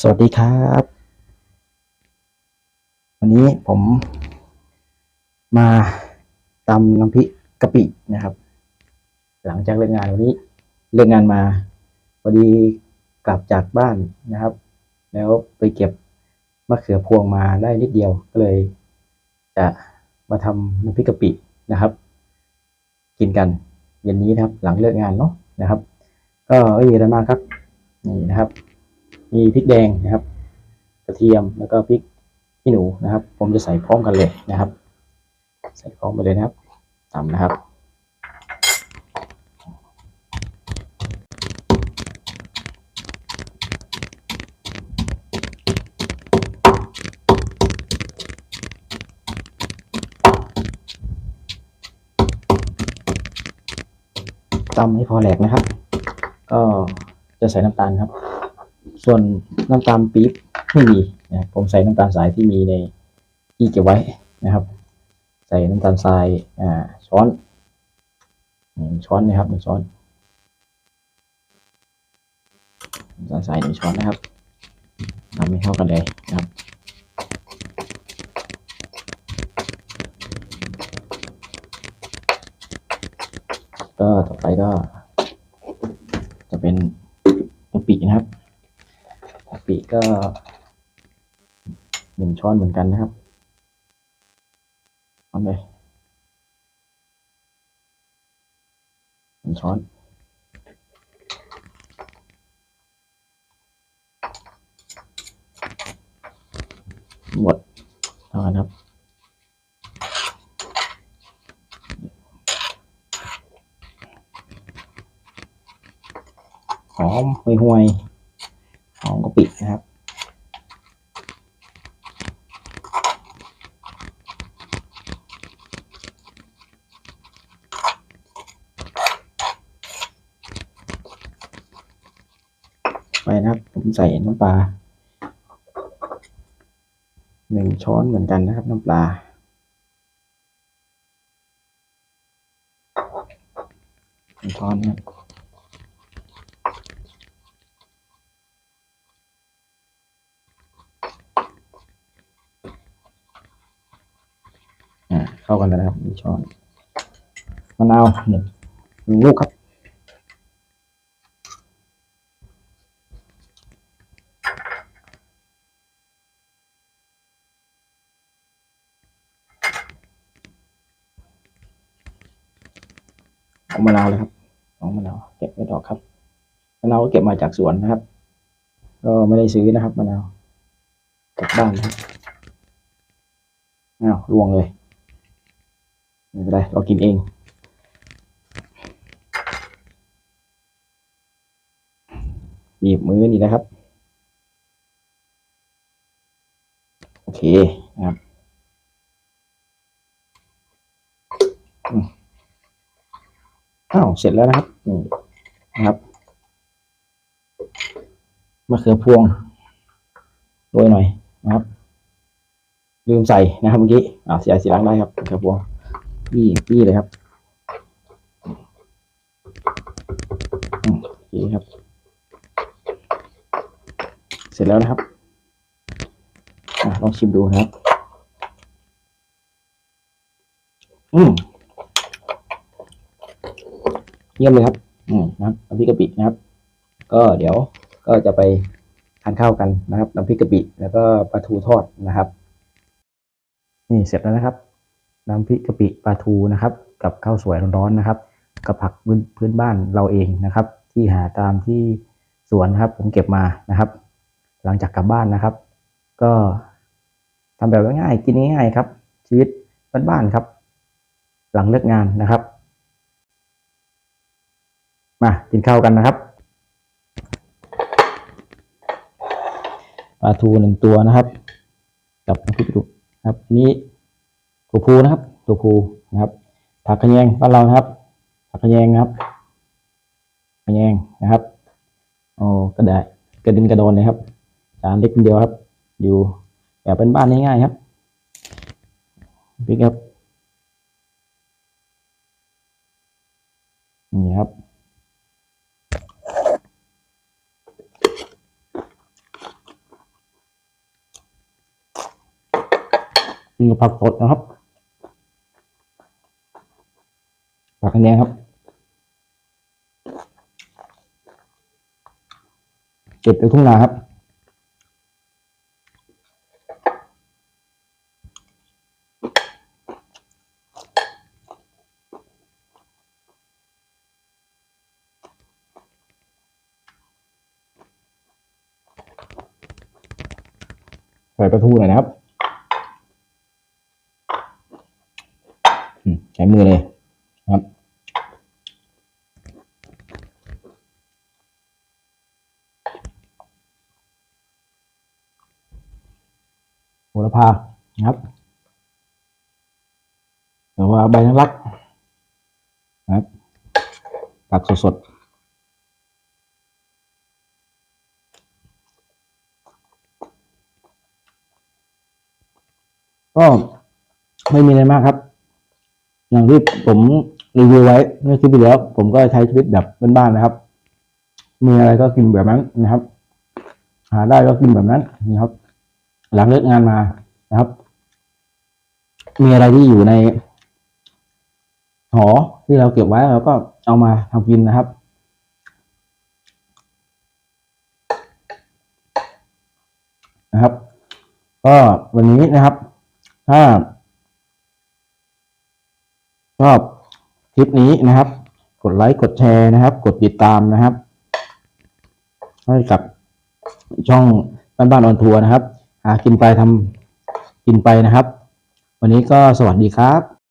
สวัสดีครับ วันนี้ผมมาตำน้ำพริกกะปินะครับ หลังจากเลิกงานวันนี้เลิกงานมาพอดีกลับจากบ้านนะครับ แล้วไปเก็บมะเขือพวงมาได้นิดเดียวก็เลย จะมาทำน้ำพริกกะปินะครับ กินกันเย็นนี้นะครับ หลังเลิกงานเนาะนะครับ ก็ไม่มีอะไรมากครับนี่นะครับ มีพริกแดงนะครับ กระเทียมแล้วก็พริกขี้หนูนะครับ ผมจะใส่พร้อมกันเลยนะครับ ใส่พร้อมไปเลยนะครับตำนะครับตำให้พอแหลกนะครับ ก็จะใส่น้ำตาลครับ ส่วนน้ำตาลปี๊บไม่มีนะครับผมใส่น้ำตาลสายที่มีในที่เก็บไว้นะครับ ใส่น้ำตาลทรายอ่าช้อนหนึ่งช้อนนะครับหนึ่งช้อนน้ำตาลทรายหนึ่งช้อนนะครับทำให้เข้ากันเลยนะครับก็ต่อไปก็จะเป็นกะปินะครับ ปิก็หนึ่งช้อนเหมือนกันนะครับเอาเลยหนึ่งช้อนหมดเท่ากันครับหอมห่วยห่วยๆ ปินะครับ ไปนะครับ ผมใส่น้ำปลาหนึ่งช้อนเหมือนกันนะครับ น้ำปลาหนึ่งช้อนนะครับ อ่า เข้ากันแล้วนะครับหนึ่งช้อนมะนาวหนึ่งหนึ่งลูกครับเอามะนาวเลยครับเอามะนาวเก็บไม่ดอกครับมะนาวก็เก็บมาจากสวนนะครับ ก็ไม่ได้ซื้อนะครับมะนาวจากบ้านนะครับอ้าวรวงเลย ไม่เป็นไรเรากินเอง บีบมือนี่นะครับ โอเคนะครับอ้าวเสร็จแล้วนะครับนี่นะครับมะเขือพวงโรยหน่อยนะครับ ลืมใส่นะครับเมื่อกี้อ่าเสียสีล้างได้ครับมะเขือพวง พี่พี่เลยครับอืมโอเคครับ เสร็จแล้วนะครับอะลองชิมดูนะครับ อืมเยี่ยมเลยครับ อืมนะครับน้ำพริกกะปินะครับ ก็เดี๋ยวก็จะไปทานข้าวกันนะครับน้ำพริกกะปิแล้วก็ปลาทูทอดนะครับ นี่เสร็จแล้วนะครับ น้ำพริกกะปิปลาทูนะครับ กับข้าวสวยร้อนๆนะครับ กับผักพื้นพื้นบ้านเราเองนะครับ ที่หาตามที่สวนนะครับ ผมเก็บมานะครับ หลังจากกลับบ้านนะครับ ก็ทำแบบง่ายๆกินง่ายๆครับ ชีวิตบ้านๆครับ หลังเลิกงานนะครับ มากินข้าวกันนะครับปลาทูหนึ่งตัวนะครับ กับน้ำพริกกระดูกครับนนี้ ตัวคูนะครับ ตัวคูนะครับ ผักกระขยงบ้านเรานะครับ ผักกระขยงครับกระขยงนะครับโอ้ก็ได้กระดินกระโดนเลยครับจานเล็กนิดเดียวครับ อยู่แบบเป็นบ้านง่ายๆครับพลิกครับนี่ครับกินกับผักสดนะครับ คะแนงครับเก็บในทุ่งนาครับใส่ปลาทูหน่อยนะครับใช้มือเลยครับ โหระพานะครับหรือว่าใบนักรักนะครับตักสดๆก็ไม่มีอะไรมากครับ อย่างที่ผมรีวิวไว้เมื่อคลิปที่แล้ว ผมก็ใช้ชีวิตแบบบ้านๆนะครับ มีอะไรก็กินแบบนั้นนะครับ หาได้ก็กินแบบนั้นนะครับ หลังเลิกงานมา นะครับ มีอะไรที่อยู่ในหอที่เราเก็บไว้เราก็เอามาทำกินนะครับ นะครับ ก็วันนี้นะครับ ถ้าชอบคลิปนี้นะครับ กดไลค์กดแชร์นะครับ กดติดตามนะครับให้กับช่องบ้านบ้านออนทัวร์นะครับหากินไปทำ กินไปนะครับ วันนี้ก็สวัสดีครับ